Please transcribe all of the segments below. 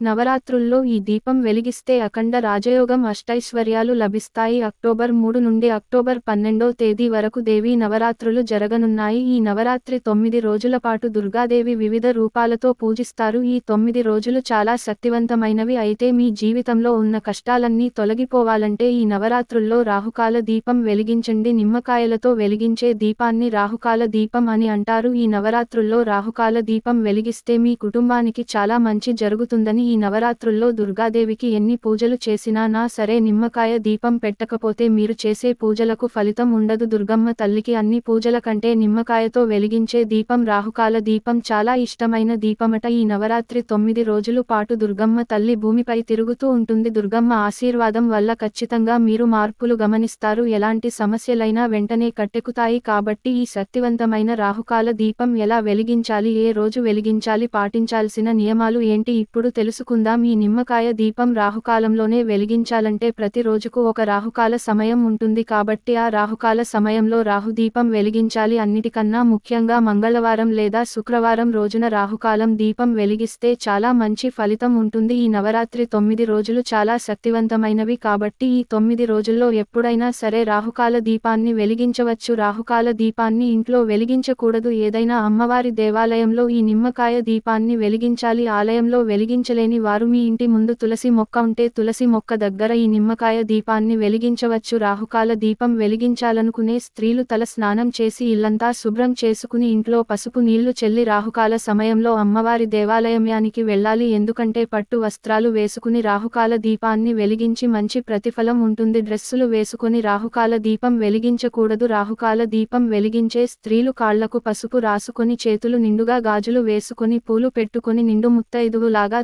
నవరాత్రుల్లో ఈ దీపం వెలిగిస్తే అఖండ రాజయోగం అష్టైశ్వర్యాలు లభిస్తాయి. అక్టోబర్ మూడు నుండి అక్టోబర్ పన్నెండో తేదీ వరకు దేవీ నవరాత్రులు జరగనున్నాయి. ఈ నవరాత్రి తొమ్మిది రోజుల పాటు దుర్గాదేవి వివిధ రూపాలతో పూజిస్తారు. ఈ తొమ్మిది రోజులు చాలా శక్తివంతమైనవి. అయితే మీ జీవితంలో ఉన్న కష్టాలన్నీ తొలగిపోవాలంటే ఈ నవరాత్రుల్లో రాహుకాల దీపం వెలిగించండి. నిమ్మకాయలతో వెలిగించే దీపాన్ని రాహుకాల దీపం అని అంటారు. ఈ నవరాత్రుల్లో రాహుకాల దీపం వెలిగిస్తే మీ కుటుంబానికి చాలా మంచి జరుగుతుందని ఈ నవరాత్రుల్లో దుర్గాదేవికి ఎన్ని పూజలు చేసినా నా సరే నిమ్మకాయ దీపం పెట్టకపోతే మీరు చేసే పూజలకు ఫలితం ఉండదు. దుర్గమ్మ తల్లికి అన్ని పూజల కంటే నిమ్మకాయతో వెలిగించే దీపం రాహుకాల దీపం చాలా ఇష్టమైన దీపమట. ఈ నవరాత్రి తొమ్మిది రోజులు పాటు దుర్గమ్మ తల్లి భూమిపై తిరుగుతూ ఉంటుంది. దుర్గమ్మ ఆశీర్వాదం వల్ల ఖచ్చితంగా మీరు మార్పులు గమనిస్తారు. ఎలాంటి సమస్యలైనా వెంటనే కట్టెకుతాయి కాబట్టి ఈ శక్తివంతమైన రాహుకాల దీపం ఎలా వెలిగించాలి ఏ రోజు వెలిగించాలి పాటించాల్సిన నియమాలు ఏంటి? ఇప్పుడు తెలుసు తెలుసుకుందాం. ఈ నిమ్మకాయ దీపం రాహుకాలంలోనే వెలిగించాలంటే ప్రతి రోజుకు ఒక రాహుకాల సమయం ఉంటుంది కాబట్టి ఆ రాహుకాల సమయంలో రాహు దీపం వెలిగించాలి. అన్నిటికన్నా ముఖ్యంగా మంగళవారం లేదా శుక్రవారం రోజున రాహుకాలం దీపం వెలిగిస్తే చాలా మంచి ఫలితం ఉంటుంది. ఈ నవరాత్రి తొమ్మిది రోజులు చాలా శక్తివంతమైనవి కాబట్టి ఈ తొమ్మిది రోజుల్లో ఎప్పుడైనా సరే రాహుకాల దీపాన్ని వెలిగించవచ్చు. రాహుకాల దీపాన్ని ఇంట్లో వెలిగించకూడదు. ఏదైనా అమ్మవారి దేవాలయంలో ఈ నిమ్మకాయ దీపాన్ని వెలిగించాలి. ఆలయంలో వెలిగించలేని వారు మీ ఇంటి ముందు తులసి మొక్క ఉంటే తులసి మొక్క దగ్గర ఈ నిమ్మకాయ దీపాన్ని వెలిగించవచ్చు. రాహుకాల దీపం వెలిగించాలనుకునే స్త్రీలు తల స్నానం చేసి ఇల్లంతా శుభ్రం చేసుకుని ఇంట్లో పసుపు నీళ్ళు చెల్లి రాహుకాల సమయంలో అమ్మవారి దేవాలయానికి వెళ్ళాలి. ఎందుకంటే పట్టు వస్త్రాలు వేసుకుని రాహుకాల దీపాన్ని వెలిగించి మంచి ప్రతిఫలం ఉంటుంది. డ్రెస్సులు వేసుకుని రాహుకాల దీపం వెలిగించకూడదు. రాహుకాల దీపం వెలిగించే స్త్రీలు కాళ్ళకు పసుపు రాసుకొని చేతులు నిండుగా గాజులు వేసుకొని పూలు పెట్టుకొని నిండు ముత్తైదువులాగా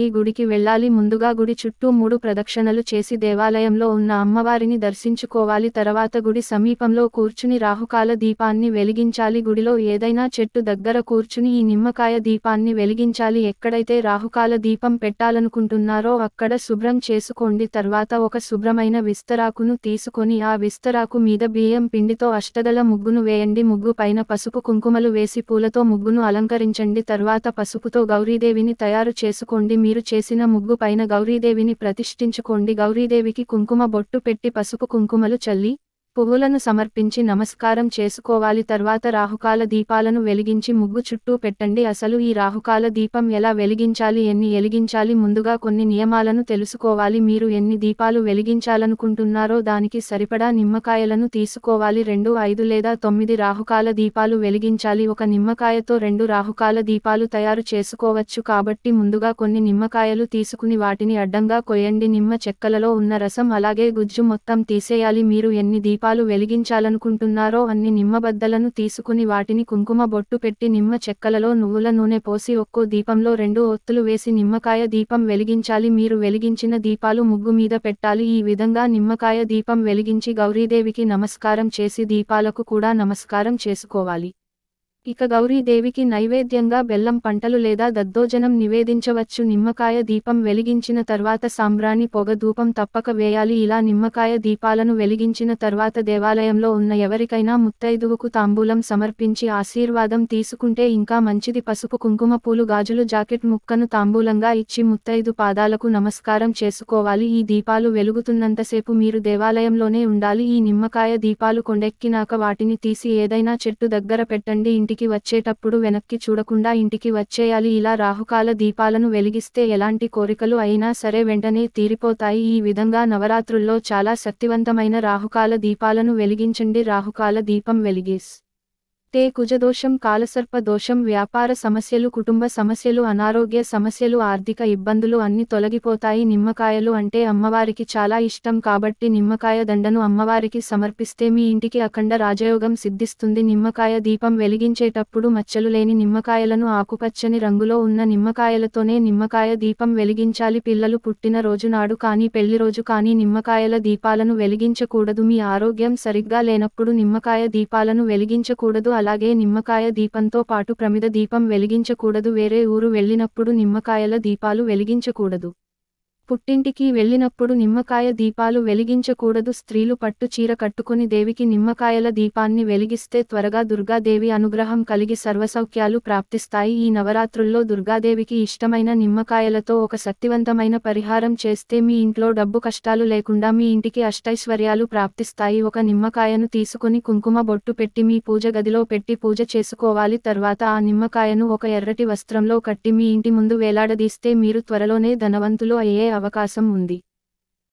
ఈ గుడికి వెళ్ళాలి. ముందుగా గుడి చుట్టూ మూడు ప్రదక్షిణలు చేసి దేవాలయంలో ఉన్న అమ్మవారిని దర్శించుకోవాలి. తర్వాత గుడి సమీపంలో కూర్చుని రాహుకాల దీపాన్ని వెలిగించాలి. గుడిలో ఏదైనా చెట్టు దగ్గర కూర్చుని ఈ నిమ్మకాయ దీపాన్ని వెలిగించాలి. ఎక్కడైతే రాహుకాల దీపం పెట్టాలనుకుంటున్నారో అక్కడ శుభ్రం చేసుకోండి. తర్వాత ఒక శుభ్రమైన విస్తరాకును తీసుకొని ఆ విస్తరాకు మీద బియ్యం పిండితో అష్టదల ముగ్గును వేయండి. ముగ్గు పైన పసుపు కుంకుమలు వేసి పూలతో ముగ్గును అలంకరించండి. తర్వాత పసుపుతో గౌరీదేవిని తయారు చేసుకోండి. మీరు చేసిన ముగ్గు పైన గౌరీదేవిని ప్రతిష్ఠించుకోండి. గౌరీదేవికి కుంకుమ బొట్టు పెట్టి పసుపు కుంకుమలు చల్లి పువ్వులను సమర్పించి నమస్కారం చేసుకోవాలి. తర్వాత రాహుకాల దీపాలను వెలిగించి ముగ్గు చుట్టూ పెట్టండి. అసలు ఈ రాహుకాల దీపం ఎలా వెలిగించాలి? ఎన్ని వెలిగించాలి? ముందుగా కొన్ని నియమాలను తెలుసుకోవాలి. మీరు ఎన్ని దీపాలు వెలిగించాలనుకుంటున్నారో దానికి సరిపడా నిమ్మకాయలను తీసుకోవాలి. రెండు ఐదు లేదా తొమ్మిది రాహుకాల దీపాలు వెలిగించాలి. ఒక నిమ్మకాయతో రెండు రాహుకాల దీపాలు తయారు చేసుకోవచ్చు. కాబట్టి ముందుగా కొన్ని నిమ్మకాయలు తీసుకుని వాటిని అడ్డంగా కొయ్యండి. నిమ్మ చెక్కలలో ఉన్న రసం అలాగే గుజ్జు మొత్తం తీసేయాలి. మీరు ఎన్ని దీపాలు దీపాలు వెలిగించాలనుకుంటున్నారో అన్ని నిమ్మబద్దలను తీసుకుని వాటిని కుంకుమ బొట్టు పెట్టి నిమ్మ చెక్కలలో నువ్వుల నూనె పోసి ఒక్కో దీపంలో రెండు ఒత్తులు వేసి నిమ్మకాయ దీపం వెలిగించాలి. మీరు వెలిగించిన దీపాలు ముగ్గు మీద పెట్టాలి. ఈ విధంగా నిమ్మకాయ దీపం వెలిగించి గౌరీదేవికి నమస్కారం చేసి దీపాలకు కూడా నమస్కారం చేసుకోవాలి. ఇక గౌరీదేవికి నైవేద్యంగా బెల్లం పంటలు లేదా దద్దోజనం నివేదించవచ్చు. నిమ్మకాయ దీపం వెలిగించిన తర్వాత సాంబ్రాణి పొగ ధూపం తప్పక వేయాలి. ఇలా నిమ్మకాయ దీపాలను వెలిగించిన తర్వాత దేవాలయంలో ఉన్న ఎవరికైనా ముత్తైదువుకు తాంబూలం సమర్పించి ఆశీర్వాదం తీసుకుంటే ఇంకా మంచిది. పసుపు కుంకుమ పూలు గాజులు జాకెట్ ముక్కను తాంబూలంగా ఇచ్చి ముత్తైదు పాదాలకు నమస్కారం చేసుకోవాలి. ఈ దీపాలు వెలుగుతున్నంతసేపు మీరు దేవాలయంలోనే ఉండాలి. ఈ నిమ్మకాయ దీపాలు కొండెక్కినాక వాటిని తీసి ఏదైనా చెట్టు దగ్గర పెట్టండి. ఇంటి ఇంటికి వచ్చేటప్పుడు వెనక్కి చూడకుండా ఇంటికి వచ్చేయాలి. ఇలా రాహుకాల దీపాలను వెలిగిస్తే ఎలాంటి కోరికలు అయినా సరే వెంటనే తీరిపోతాయి. ఈ విధంగా నవరాత్రుల్లో చాలా శక్తివంతమైన రాహుకాల దీపాలను వెలిగించండి. రాహుకాల దీపం వెలిగిస్ తే కుజదోషం కాలసర్ప దోషం వ్యాపార సమస్యలు కుటుంబ సమస్యలు అనారోగ్య సమస్యలు ఆర్థిక ఇబ్బందులు అన్ని తొలగిపోతాయి. నిమ్మకాయలు అంటే అమ్మవారికి చాలా ఇష్టం కాబట్టి నిమ్మకాయ దండను అమ్మవారికి సమర్పిస్తే మీ ఇంటికి అఖండ రాజయోగం సిద్ధిస్తుంది. నిమ్మకాయ దీపం వెలిగించేటప్పుడు మచ్చలు లేని నిమ్మకాయలను ఆకుపచ్చని రంగులో ఉన్న నిమ్మకాయలతోనే నిమ్మకాయ దీపం వెలిగించాలి. పిల్లలు పుట్టిన రోజు నాడు కానీ పెళ్ళి రోజు కానీ నిమ్మకాయల దీపాలను వెలిగించకూడదు. మీ ఆరోగ్యం సరిగ్గా లేనప్పుడు నిమ్మకాయ దీపాలను వెలిగించకూడదు. అలాగే నిమ్మకాయ దీపంతో పాటు ప్రమిద దీపం వెలిగించకూడదు. వేరే ఊరు వెళ్ళినప్పుడు నిమ్మకాయల దీపాలు వెలిగించకూడదు. పుట్టింటికి వెళ్ళినప్పుడు నిమ్మకాయ దీపాలు వెలిగించకూడదు. స్త్రీలు పట్టు చీర కట్టుకుని దేవికి నిమ్మకాయల దీపాన్ని వెలిగిస్తే త్వరగా దుర్గాదేవి అనుగ్రహం కలిగి సర్వసౌఖ్యాలు ప్రాప్తిస్తాయి. ఈ నవరాత్రుల్లో దుర్గాదేవికి ఇష్టమైన నిమ్మకాయలతో ఒక శక్తివంతమైన పరిహారం చేస్తే మీ ఇంట్లో డబ్బు కష్టాలు లేకుండా మీ ఇంటికి అష్టైశ్వర్యాలు ప్రాప్తిస్తాయి. ఒక నిమ్మకాయను తీసుకుని కుంకుమ బొట్టు పెట్టి మీ పూజ గదిలో పెట్టి పూజ చేసుకోవాలి. తర్వాత ఆ నిమ్మకాయను ఒక ఎర్రటి వస్త్రంలో కట్టి మీ ఇంటి ముందు వేలాడదీస్తే మీరు త్వరలోనే ధనవంతులు. అయ్యే అవకాశం ఉంది.